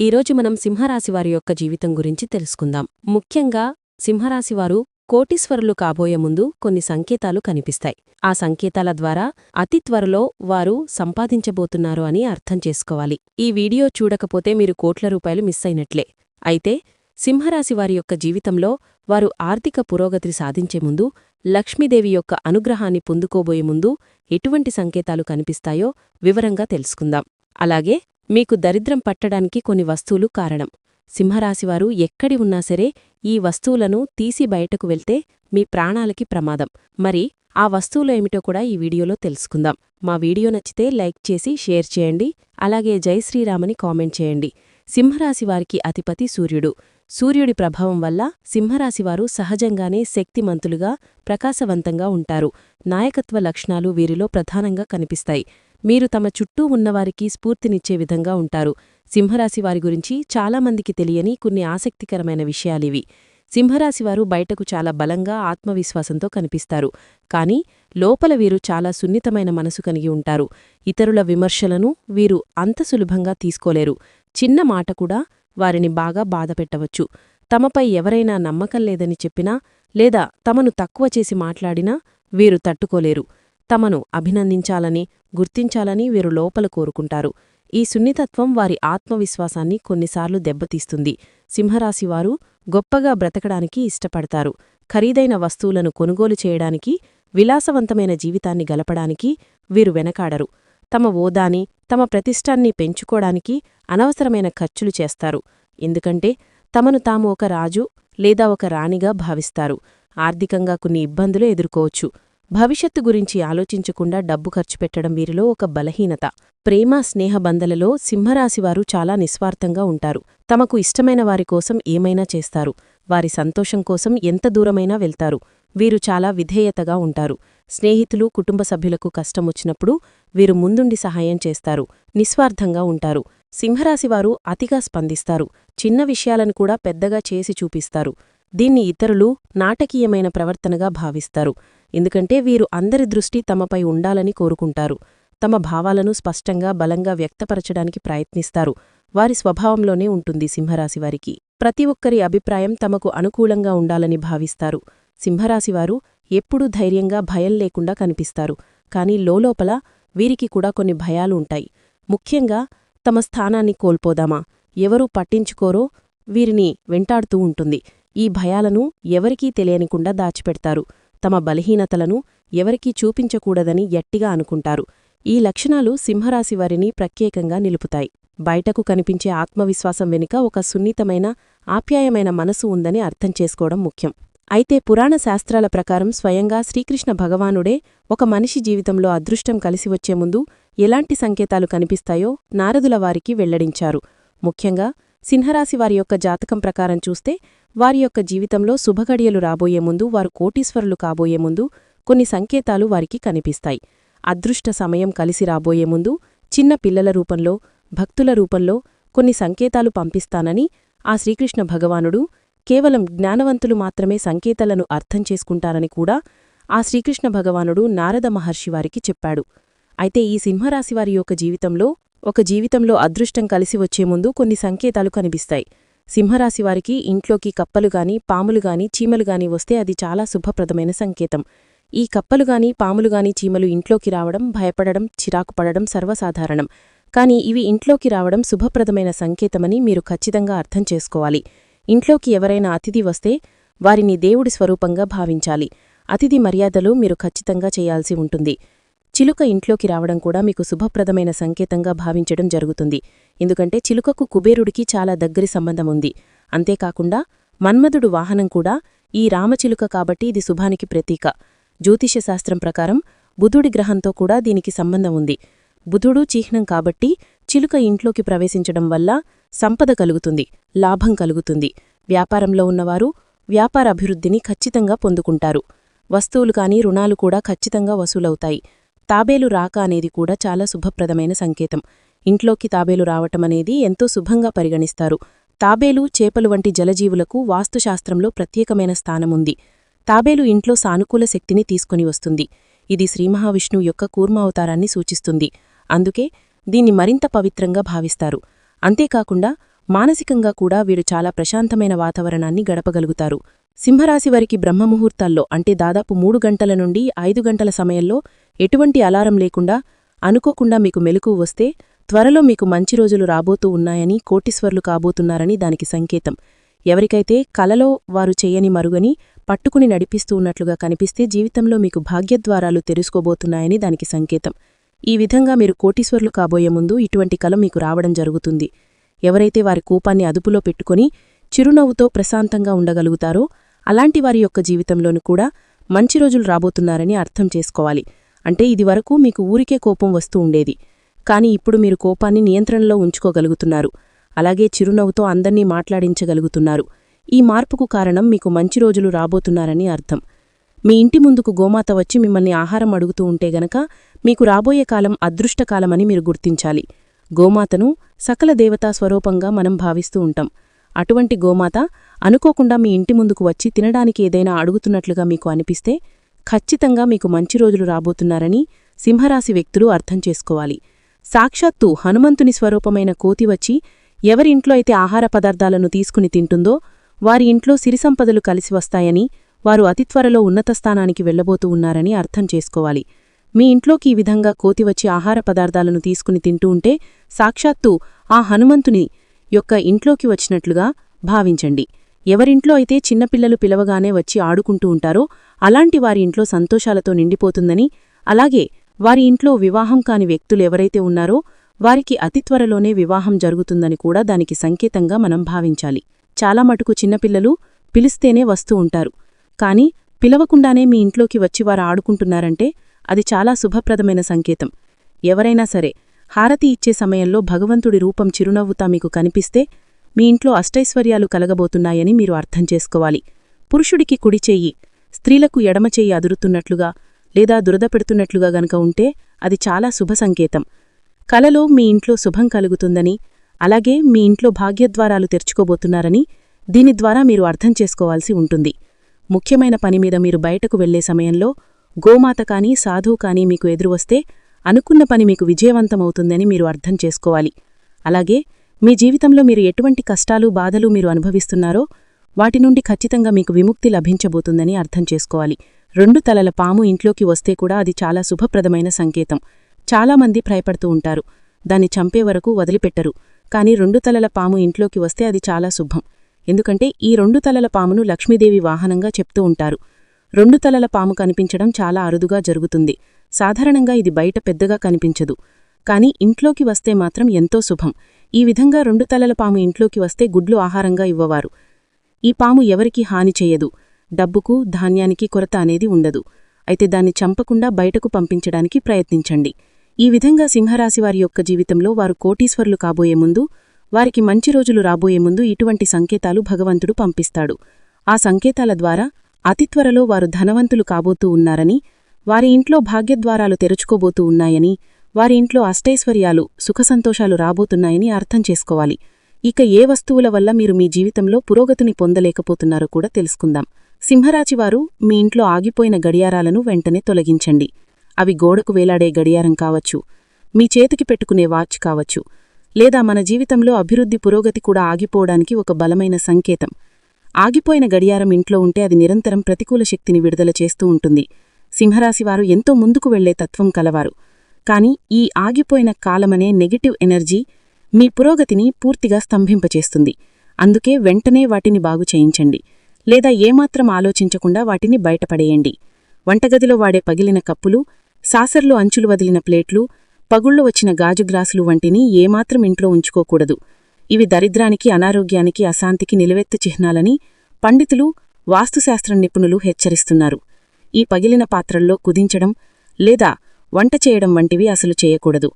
ఈరోజు మనం సింహరాశివారి యొక్క జీవితం గురించి తెలుసుకుందాం. ముఖ్యంగా సింహరాశివారు కోటీశ్వరులు కాబోయే ముందు కొన్ని సంకేతాలు కనిపిస్తాయి. ఆ సంకేతాల ద్వారా అతి త్వరలో వారు సంపాదించబోతున్నారు అని అర్థం చేసుకోవాలి. ఈ వీడియో చూడకపోతే మీరు కోట్ల రూపాయలు మిస్ అయినట్లే. అయితే సింహరాశివారి యొక్క జీవితంలో వారు ఆర్థిక పురోగతి సాధించే ముందు లక్ష్మీదేవి యొక్క అనుగ్రహాన్ని పొందుకోబోయే ముందు ఎటువంటి సంకేతాలు కనిపిస్తాయో వివరంగా తెలుసుకుందాం. అలాగే మీకు దరిద్రం పట్టడానికి కొన్ని వస్తువులు కారణం. సింహరాశివారు ఎక్కడి ఉన్నా సరే ఈ వస్తువులను తీసి బయటకు వెళ్తే మీ ప్రాణాలకి ప్రమాదం. మరి ఆ వస్తువులు ఏమిటో కూడా ఈ వీడియోలో తెలుసుకుందాం. మా వీడియో నచ్చితే లైక్ చేసి షేర్ చేయండి. అలాగే జై శ్రీరామని కామెంట్ చేయండి. సింహరాశివారికి అధిపతి సూర్యుడు. సూర్యుడి ప్రభావం వల్ల సింహరాశివారు సహజంగానే శక్తిమంతులుగా ప్రకాశవంతంగా ఉంటారు. నాయకత్వ లక్షణాలు వీరిలో ప్రధానంగా కనిపిస్తాయి. మీరు తమ చుట్టూ ఉన్నవారికి స్ఫూర్తినిచ్చే విధంగా ఉంటారు. సింహరాశివారి గురించి చాలామందికి తెలియని కొన్ని ఆసక్తికరమైన విషయాలివి సింహరాశివారు బయటకు చాలా బలంగా ఆత్మవిశ్వాసంతో కనిపిస్తారు. కాని లోపల వీరు చాలా సున్నితమైన మనసు కలిగి ఉంటారు. ఇతరుల విమర్శలను వీరు అంత సులభంగా తీసుకోలేరు. చిన్న మాట కూడా వారిని బాగా బాధపెట్టవచ్చు తమపై ఎవరైనా నమ్మకం లేదని చెప్పినా లేదా తమను తక్కువ చేసి మాట్లాడినా వీరు తట్టుకోలేరు. తమను అభినందించాలని గుర్తించాలని వీరు లోపల కోరుకుంటారు. ఈ సున్నితత్వం వారి ఆత్మవిశ్వాసాన్ని కొన్నిసార్లు దెబ్బతీస్తుంది. సింహరాశివారు గొప్పగా బ్రతకడానికి ఇష్టపడతారు. ఖరీదైన వస్తువులను కొనుగోలు చేయడానికి విలాసవంతమైన జీవితాన్ని గలపడానికి వీరు వెనకాడరు. తమ ఓదాని తమ ప్రతిష్టాన్ని పెంచుకోడానికి అనవసరమైన ఖర్చులు చేస్తారు. ఎందుకంటే తమను తాము ఒక రాజు లేదా ఒక రాణిగా భావిస్తారు. ఆర్థికంగా కొన్ని ఇబ్బందులు ఎదుర్కోవచ్చు. భవిష్యత్తు గురించి ఆలోచించకుండా డబ్బు ఖర్చు పెట్టడం వీరిలో ఒక బలహీనత. ప్రేమ స్నేహబంధలలో సింహరాశివారు చాలా నిస్వార్థంగా ఉంటారు. తమకు ఇష్టమైన వారి కోసం ఏమైనా చేస్తారు. వారి సంతోషం కోసం ఎంత దూరమైనా వెళ్తారు. వీరు చాలా విధేయతగా ఉంటారు. స్నేహితులు కుటుంబ సభ్యులకు కష్టమొచ్చినప్పుడు వీరు ముందుండి సహాయం చేస్తారు. నిస్వార్థంగా ఉంటారు. సింహరాశివారు అతిగా స్పందిస్తారు. చిన్న విషయాలను కూడా పెద్దగా చేసి చూపిస్తారు. దీన్ని ఇతరులు నాటకీయమైన ప్రవర్తనగా భావిస్తారు. ఎందుకంటే వీరు అందరి దృష్టి తమపై ఉండాలని కోరుకుంటారు. తమ భావాలను స్పష్టంగా బలంగా వ్యక్తపరచడానికి ప్రయత్నిస్తారు. వారి స్వభావంలోనే ఉంటుంది సింహరాశివారికి ప్రతి ఒక్కరి అభిప్రాయం తమకు అనుకూలంగా ఉండాలని భావిస్తారు. సింహరాశివారు ఎప్పుడూ ధైర్యంగా భయం లేకుండా కనిపిస్తారు. కాని లోలోపల వీరికి కూడా కొన్ని భయాలు ఉంటాయి. ముఖ్యంగా తమ స్థానాన్ని కోల్పోదామా? ఎవరూ పట్టించుకోరో వీరిని వెంటాడుతూ ఉంటుంది. ఈ భయాలను ఎవరికీ తెలియనికుండా దాచిపెడతారు. తమ బలహీనతలను ఎవరికీ చూపించకూడదని ఎట్టిగా అనుకుంటారు. ఈ లక్షణాలు సింహరాశివారిని ప్రత్యేకంగా నిలుపుతాయి. బయటకు కనిపించే ఆత్మవిశ్వాసం వెనుక ఒక సున్నితమైన ఆప్యాయమైన మనసు ఉందని అర్థం చేసుకోవడం ముఖ్యం. అయితే పురాణ శాస్త్రాల ప్రకారం స్వయంగా శ్రీకృష్ణ భగవానుడే ఒక మనిషి జీవితంలో అదృష్టం కలిసి వచ్చే ముందు ఎలాంటి సంకేతాలు కనిపిస్తాయో నారదుల వారికి వెల్లడించారు. ముఖ్యంగా సింహరాశి వారి యొక్క జాతకం ప్రకారం చూస్తే వారి యొక్క జీవితంలో శుభగడియలు రాబోయే ముందు వారు కోటీశ్వరులు కాబోయే ముందు కొన్ని సంకేతాలు వారికి కనిపిస్తాయి. అదృష్ట సమయం కలిసి రాబోయే ముందు చిన్న పిల్లల రూపంలో భక్తుల రూపంలో కొన్ని సంకేతాలు పంపిస్తానని ఆ శ్రీకృష్ణ భగవానుడు కేవలం జ్ఞానవంతులు మాత్రమే సంకేతాలను అర్థం చేసుకుంటారని కూడా ఆ శ్రీకృష్ణ భగవానుడు నారద మహర్షివారికి చెప్పాడు. అయితే ఈ సింహరాశివారి యొక్క జీవితంలో ఒక జీవితంలో అదృష్టం కలిసి వచ్చే ముందు కొన్ని సంకేతాలు కనిపిస్తాయి. సింహరాశివారికి ఇంట్లోకి కప్పలుగాని పాములుగాని చీమలుగాని వస్తే అది చాలా శుభప్రదమైన సంకేతం. ఈ కప్పలుగాని పాములుగాని చీమలు ఇంట్లోకి రావడం భయపడడం చిరాకు పడడం సర్వసాధారణం. కాని ఇవి ఇంట్లోకి రావడం శుభప్రదమైన సంకేతమని మీరు ఖచ్చితంగా అర్థం చేసుకోవాలి. ఇంట్లోకి ఎవరైనా అతిథి వస్తే వారిని దేవుడి స్వరూపంగా భావించాలి. అతిథి మర్యాదలు మీరు ఖచ్చితంగా చేయాల్సి ఉంటుంది. చిలుక ఇంట్లోకి రావడం కూడా మీకు శుభప్రదమైన సంకేతంగా భావించడం జరుగుతుంది. ఎందుకంటే చిలుకకు కుబేరుడికి చాలా దగ్గరి సంబంధం ఉంది. అంతేకాకుండా మన్మధుడు వాహనం కూడా ఈ రామచిలుక కాబట్టి ఇది శుభానికి ప్రతీక. జ్యోతిష్యశాస్త్రం ప్రకారం బుధుడి గ్రహంతో కూడా దీనికి సంబంధం ఉంది. బుధుడు చిహ్నం కాబట్టి చిలుక ఇంట్లోకి ప్రవేశించడం వల్ల సంపద కలుగుతుంది లాభం కలుగుతుంది. వ్యాపారంలో ఉన్నవారు వ్యాపార అభివృద్ధిని ఖచ్చితంగా పొందుకుంటారు. వస్తువులు కాని రుణాలు కూడా ఖచ్చితంగా వసూలవుతాయి. తాబేలు రాక అనేది కూడా చాలా శుభప్రదమైన సంకేతం. ఇంట్లోకి తాబేలు రావటమనేది ఎంతో శుభంగా పరిగణిస్తారు. తాబేలు చేపలు వంటి జలజీవులకు వాస్తుశాస్త్రంలో ప్రత్యేకమైన స్థానముంది. తాబేలు ఇంట్లో సానుకూల శక్తిని తీసుకుని వస్తుంది. ఇది శ్రీమహావిష్ణువు యొక్క కూర్మావతారాన్ని సూచిస్తుంది. అందుకే దీన్ని మరింత పవిత్రంగా భావిస్తారు. అంతేకాకుండా మానసికంగా కూడా వీరు చాలా ప్రశాంతమైన వాతావరణాన్ని గడపగలుగుతారు. సింహరాశి వారికి బ్రహ్మముహూర్తాల్లో అంటే దాదాపు మూడు గంటల నుండి ఐదు గంటల సమయంలో ఎటువంటి అలారం లేకుండా అనుకోకుండా మీకు మెలకు వస్తే త్వరలో మీకు మంచి రోజులు రాబోతూ ఉన్నాయని కోటీశ్వర్లు కాబోతున్నారని దానికి సంకేతం. ఎవరికైతే కలలో వారు చేయని మరుగని పట్టుకుని నడిపిస్తూ ఉన్నట్లుగా కనిపిస్తే జీవితంలో మీకు భాగ్యద్వారాలు తెరుసుకోబోతున్నాయని దానికి సంకేతం. ఈ విధంగా మీరు కోటీశ్వర్లు కాబోయే ముందు ఇటువంటి కల మీకు రావడం జరుగుతుంది. ఎవరైతే వారి కోపాన్ని అదుపులో పెట్టుకుని చిరునవ్వుతో ప్రశాంతంగా ఉండగలుగుతారో అలాంటి వారి యొక్క జీవితంలోనూ కూడా మంచి రోజులు రాబోతున్నారని అర్థం చేసుకోవాలి. అంటే ఇదివరకు మీకు ఊరికే కోపం వస్తూ ఉండేది. కాని ఇప్పుడు మీరు కోపాన్ని నియంత్రణలో ఉంచుకోగలుగుతున్నారు. అలాగే చిరునవ్వుతో అందర్నీ మాట్లాడించగలుగుతున్నారు. ఈ మార్పుకు కారణం మీకు మంచి రోజులు రాబోతున్నారని అర్థం. మీ ఇంటి ముందుకు గోమాత వచ్చి మిమ్మల్ని ఆహారం అడుగుతూ ఉంటే గనక మీకు రాబోయే కాలం అదృష్టకాలమని మీరు గుర్తించాలి. గోమాతను సకల దేవతా స్వరూపంగా మనం భావిస్తూ ఉంటాం. అటువంటి గోమాత అనుకోకుండా మీ ఇంటి ముందుకు వచ్చి తినడానికి ఏదైనా అడుగుతున్నట్లుగా మీకు అనిపిస్తే ఖచ్చితంగా మీకు మంచి రోజులు రాబోతున్నారని సింహరాశి వ్యక్తులు అర్థం చేసుకోవాలి. సాక్షాత్తు హనుమంతుని స్వరూపమైన కోతి వచ్చి ఎవరి ఇంట్లో అయితే ఆహార పదార్థాలను తీసుకుని తింటుందో వారి ఇంట్లో సిరిసంపదలు కలిసి వస్తాయని వారు అతి త్వరలో ఉన్నత స్థానానికి వెళ్ళబోతూ ఉన్నారని అర్థం చేసుకోవాలి. మీ ఇంట్లోకి ఈ విధంగా కోతి వచ్చి ఆహార పదార్థాలను తీసుకుని తింటూ ఉంటే సాక్షాత్తు ఆ హనుమంతుని యొక్క ఇంట్లోకి వచ్చినట్లుగా భావించండి. ఎవరింట్లో అయితే చిన్నపిల్లలు పిలవగానే వచ్చి ఆడుకుంటూ ఉంటారో అలాంటి వారి ఇంట్లో సంతోషాలతో నిండిపోతుందని అలాగే వారి ఇంట్లో వివాహం కాని వ్యక్తులు ఎవరైతే ఉన్నారో వారికి అతి త్వరలోనే వివాహం జరుగుతుందని కూడా దానికి సంకేతంగా మనం భావించాలి. చాలా మటుకు చిన్నపిల్లలు పిలిస్తేనే వస్తూ ఉంటారు. కాని పిలవకుండానే మీ ఇంట్లోకి వచ్చి వారు ఆడుకుంటున్నారంటే అది చాలా శుభప్రదమైన సంకేతం. ఎవరైనా సరే హారతి ఇచ్చే సమయంలో భగవంతుడి రూపం చిరునవ్వుతా మీకు కనిపిస్తే మీ ఇంట్లో అష్టైశ్వర్యాలు కలగబోతున్నాయని మీరు అర్థం చేసుకోవాలి. పురుషుడికి కుడిచేయి స్త్రీలకు ఎడమచేయి అదురుతున్నట్లుగా లేదా దురదపెడుతున్నట్లుగా గనక ఉంటే అది చాలా శుభ సంకేతం. కలలో మీ ఇంట్లో శుభం కలుగుతుందని అలాగే మీ ఇంట్లో భాగ్యద్వారాలు తెరుచుకోబోతున్నారని దీని ద్వారా మీరు అర్థం చేసుకోవాల్సి ఉంటుంది. ముఖ్యమైన పనిమీద మీరు బయటకు వెళ్ళే సమయంలో గోమాత కానీ సాధువు కానీ మీకు ఎదురువస్తే అనుకున్న పని మీకు విజయవంతమవుతుందని మీరు అర్థం చేసుకోవాలి. అలాగే మీ జీవితంలో మీరు ఎటువంటి కష్టాలు బాధలు మీరు అనుభవిస్తున్నారో వాటి నుండి ఖచ్చితంగా మీకు విముక్తి లభించబోతుందని అర్థం చేసుకోవాలి. రెండు తలల పాము ఇంట్లోకి వస్తే కూడా అది చాలా శుభప్రదమైన సంకేతం. చాలామంది భయపడుతూ ఉంటారు. దాన్ని చంపే వరకు వదిలిపెట్టరు. కాని రెండు తలల పాము ఇంట్లోకి వస్తే అది చాలా శుభం. ఎందుకంటే ఈ రెండు తలల పామును లక్ష్మీదేవి వాహనంగా చెప్తూ ఉంటారు. రెండు తలల పాము కనిపించడం చాలా అరుదుగా జరుగుతుంది. సాధారణంగా ఇది బయట పెద్దగా కనిపించదు. కాని ఇంట్లోకి వస్తే మాత్రం ఎంతో శుభం. ఈ విధంగా రెండు తలల పాము ఇంట్లోకి వస్తే గుడ్లు ఆహారంగా ఇవ్వవారు. ఈ పాము ఎవరికీ హాని చెయ్యదు డబ్బుకు ధాన్యానికి కొరత అనేది ఉండదు. అయితే దాన్ని చంపకుండా బయటకు పంపించడానికి ప్రయత్నించండి. ఈ విధంగా సింహరాశివారి యొక్క జీవితంలో వారు కోటీశ్వరులు కాబోయే ముందు వారికి మంచి రోజులు రాబోయే ముందు ఇటువంటి సంకేతాలు భగవంతుడు పంపిస్తాడు. ఆ సంకేతాల ద్వారా అతి త్వరలో వారు ధనవంతులు కాబోతూ ఉన్నారని వారి ఇంట్లో భాగ్యద్వారాలు తెరుచుకోబోతూ ఉన్నాయని వారి ఇంట్లో అష్టైశ్వర్యాలు సుఖసంతోషాలు రాబోతున్నాయని అర్థం చేసుకోవాలి. ఇక ఏ వస్తువుల వల్ల మీరు మీ జీవితంలో పురోగతిని పొందలేకపోతున్నారో కూడా తెలుసుకుందాం. సింహరాశివారు మీ ఇంట్లో ఆగిపోయిన గడియారాలను వెంటనే తొలగించండి. అవి గోడకు వేలాడే గడియారం కావచ్చు మీ చేతికి పెట్టుకునే వాచ్ కావచ్చు లేదా మన జీవితంలో అభివృద్ధి పురోగతి కూడా ఆగిపోవడానికి ఒక బలమైన సంకేతం. ఆగిపోయిన గడియారం ఇంట్లో ఉంటే అది నిరంతరం ప్రతికూల శక్తిని విడుదల చేస్తూ ఉంటుంది. సింహరాశివారు ఎంతో ముందుకు వెళ్ళే తత్వం కలవారు. కాని ఈ ఆగిపోయిన కాలమనే నెగటివ్ ఎనర్జీ మీ పురోగతిని పూర్తిగా స్తంభింపచేస్తుంది. అందుకే వెంటనే వాటిని బాగు చేయించండి. లేదా ఏమాత్రం ఆలోచించకుండా వాటిని బయటపడేయండి. వంటగదిలో వాడే పగిలిన కప్పులు సాసర్లు అంచులు వదిలిన ప్లేట్లు పగుళ్ళు వచ్చిన గాజు గ్లాసులు వంటిని ఏమాత్రం ఇంట్లో ఉంచుకోకూడదు. ఇవి దరిద్రానికి అనారోగ్యానికి అశాంతికి నిలువెత్తు చిహ్నాలని పండితులు వాస్తుశాస్త్ర నిపుణులు హెచ్చరిస్తున్నారు. ఈ పగిలిన పాత్రల్లో కుదించడం లేదా వంట చేయడం వంటివి అసలు చేయకూడదు.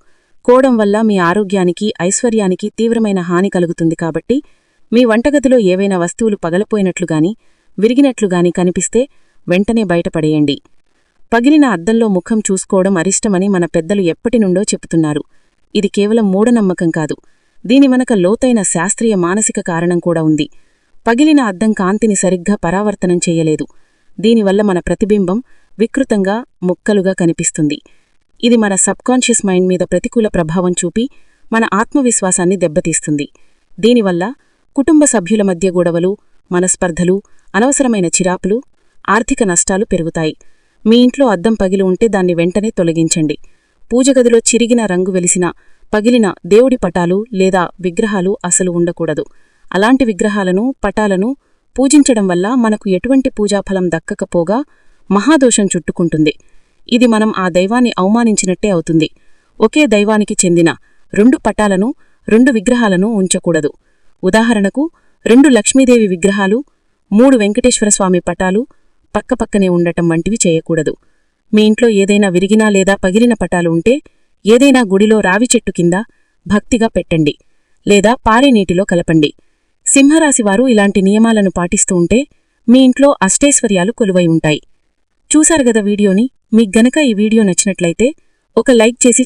కోడం వల్ల మీ ఆరోగ్యానికి ఐశ్వర్యానికి తీవ్రమైన హాని కలుగుతుంది కాబట్టి మీ వంటగదిలో ఏవైనా వస్తువులు పగలపోయినట్లుగాని విరిగినట్లుగాని కనిపిస్తే వెంటనే బయటపడేయండి. పగిలిన అద్దంలో ముఖం చూసుకోవడం అరిష్టమని మన పెద్దలు ఎప్పటినుండో చెబుతున్నారు. ఇది కేవలం మూఢనమ్మకం కాదు. దీని మనక లోతైన శాస్త్రీయ మానసిక కారణం కూడా ఉంది. పగిలిన అద్దం కాంతిని సరిగ్గా పరావర్తనం చేయలేదు. దీనివల్ల మన ప్రతిబింబం వికృతంగా ముక్కలుగా కనిపిస్తుంది. ఇది మన సబ్కాన్షియస్ మైండ్ మీద ప్రతికూల ప్రభావం చూపి మన ఆత్మవిశ్వాసాన్ని దెబ్బతీస్తుంది. దీనివల్ల కుటుంబ సభ్యుల మధ్య గొడవలు మనస్పర్ధలు అనవసరమైన చిరాపులు ఆర్థిక నష్టాలు పెరుగుతాయి. మీ ఇంట్లో అద్దం పగిలి ఉంటే దాన్ని వెంటనే తొలగించండి. పూజగదిలో చిరిగిన రంగు వెలిసిన పగిలిన దేవుడి పటాలు లేదా విగ్రహాలు అసలు ఉండకూడదు. అలాంటి విగ్రహాలను పటాలను పూజించడం వల్ల మనకు ఎటువంటి పూజాఫలం దక్కకపోగా మహాదోషం చుట్టుకుంటుంది. ఇది మనం ఆ దైవాన్ని అవమానించినట్టే అవుతుంది. ఒకే దైవానికి చెందిన రెండు పటాలను రెండు విగ్రహాలను ఉంచకూడదు. ఉదాహరణకు రెండు లక్ష్మీదేవి విగ్రహాలు మూడు వెంకటేశ్వరస్వామి పటాలు పక్కపక్కనే ఉండటం వంటివి చేయకూడదు. మీ ఇంట్లో ఏదైనా విరిగినా లేదా పగిలిన పటాలు ఉంటే ఏదైనా గుడిలో రావి చెట్టు కింద భక్తిగా పెట్టండి లేదా పారే నీటిలో కలపండి. సింహరాశివారు ఇలాంటి నియమాలను పాటిస్తూ ఉంటే మీ ఇంట్లో అష్టైశ్వర్యాలు కొలువై ఉంటాయి. చూశారు గదా వీడియోని? మీకు గనక ఈ వీడియో నచ్చినట్లయితే ఒక లైక్ చేసి